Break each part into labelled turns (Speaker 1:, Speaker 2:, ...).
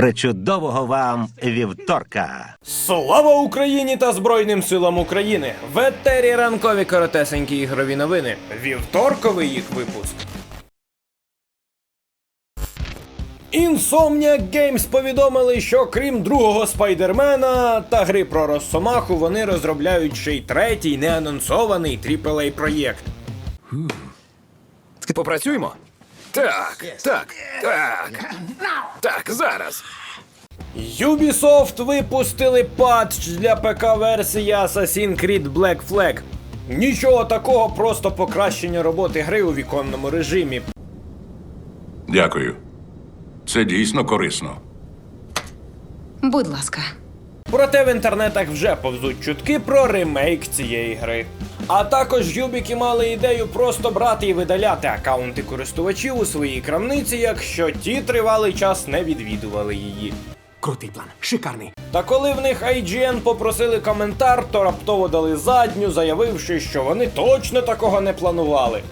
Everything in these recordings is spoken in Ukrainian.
Speaker 1: Причудового вам вівторка!
Speaker 2: Слава Україні та Збройним силам України! В етері ранкові коротесенькі ігрові новини. Вівторковий їх випуск. Insomniac Games повідомили, що крім другого спайдермена та гри про Росомаху, вони розробляють ще й третій неанонсований AAA проєкт.
Speaker 3: Попрацюємо? Так, так, так. Так, зараз.
Speaker 2: Ubisoft випустили патч для ПК-версії Assassin's Creed Black Flag. Нічого такого, просто покращення роботи гри у віконному режимі.
Speaker 4: Дякую. Це дійсно корисно.
Speaker 5: Будь ласка.
Speaker 2: Проте в інтернетах вже повзуть чутки про ремейк цієї гри. А також юбіки мали ідею просто брати і видаляти акаунти користувачів у своїй крамниці, якщо ті тривалий час не відвідували її.
Speaker 3: Крутий план, шикарний.
Speaker 2: Та коли в них IGN попросили коментар, то раптово дали задню, заявивши, що вони точно такого не планували.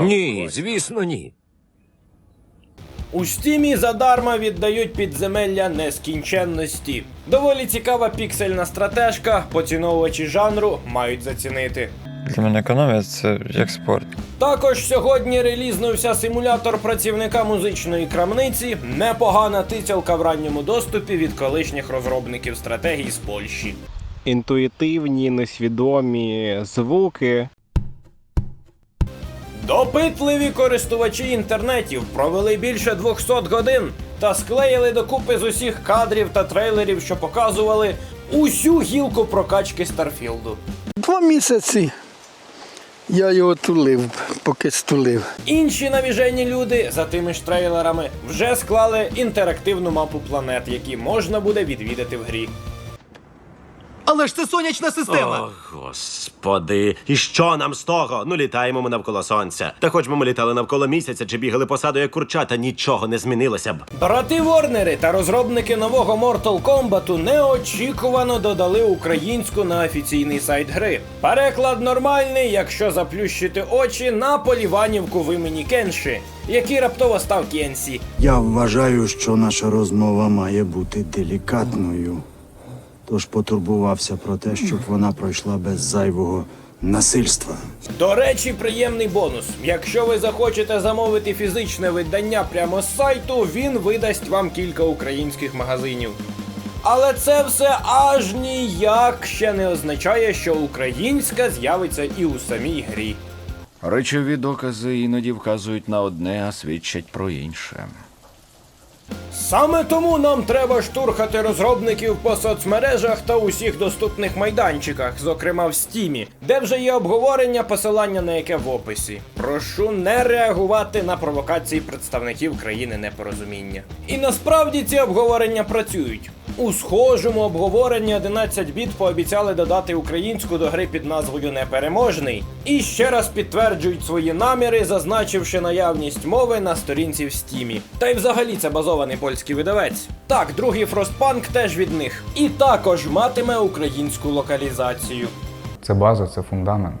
Speaker 3: Ні, звісно, ні.
Speaker 2: У стімі задарма віддають підземелля нескінченності. Доволі цікава піксельна стратежка, поціновувачі жанру мають зацінити.
Speaker 6: Для мене економія це як спорт.
Speaker 2: Також сьогодні релізнувся симулятор працівника музичної крамниці. Непогана тицялка в ранньому доступі від колишніх розробників стратегій з Польщі.
Speaker 7: інтуїтивні, несвідомі звуки.
Speaker 2: Допитливі користувачі інтернетів провели більше 200 годин та склеїли докупи з усіх кадрів та трейлерів, що показували усю гілку прокачки Старфілду.
Speaker 8: Два місяці я його тулив, поки стулив.
Speaker 2: Інші навіжені люди за тими ж трейлерами вже склали інтерактивну мапу планет, які можна буде відвідати в грі.
Speaker 9: Але ж це сонячна система.
Speaker 10: О, господи, і що нам з того? Ну літаємо ми навколо сонця. Та хоч би ми літали навколо місяця чи бігали посаду як курчата, нічого не змінилося б.
Speaker 2: Брати Ворнери та розробники нового Mortal Kombat неочікувано додали українську на офіційний сайт гри. Переклад нормальний, якщо заплющити очі на поліванівку в імені Кенші, який раптово став Кенсі.
Speaker 11: Я вважаю, що наша розмова має бути делікатною. Тож потурбувався про те, щоб вона пройшла без зайвого насильства.
Speaker 2: До речі, приємний бонус. Якщо ви захочете замовити фізичне видання прямо з сайту, він видасть вам кілька українських магазинів. Але це все аж ніяк ще не означає, що українська з'явиться і у самій грі.
Speaker 12: Речові докази іноді вказують на одне, а свідчать про інше.
Speaker 2: Саме тому нам треба штурхати розробників по соцмережах та усіх доступних майданчиках, зокрема в стімі, де вже є обговорення, посилання на яке в описі. Прошу не реагувати на провокації представників країни непорозуміння. І насправді ці обговорення працюють. У схожому обговоренні 11 біт пообіцяли додати українську до гри під назвою Непереможний. І ще раз підтверджують свої наміри, зазначивши наявність мови на сторінці в стімі. Та й взагалі це базований польський видавець. Так, другий Frostpunk теж від них. І також матиме українську локалізацію.
Speaker 6: Це база, це фундамент.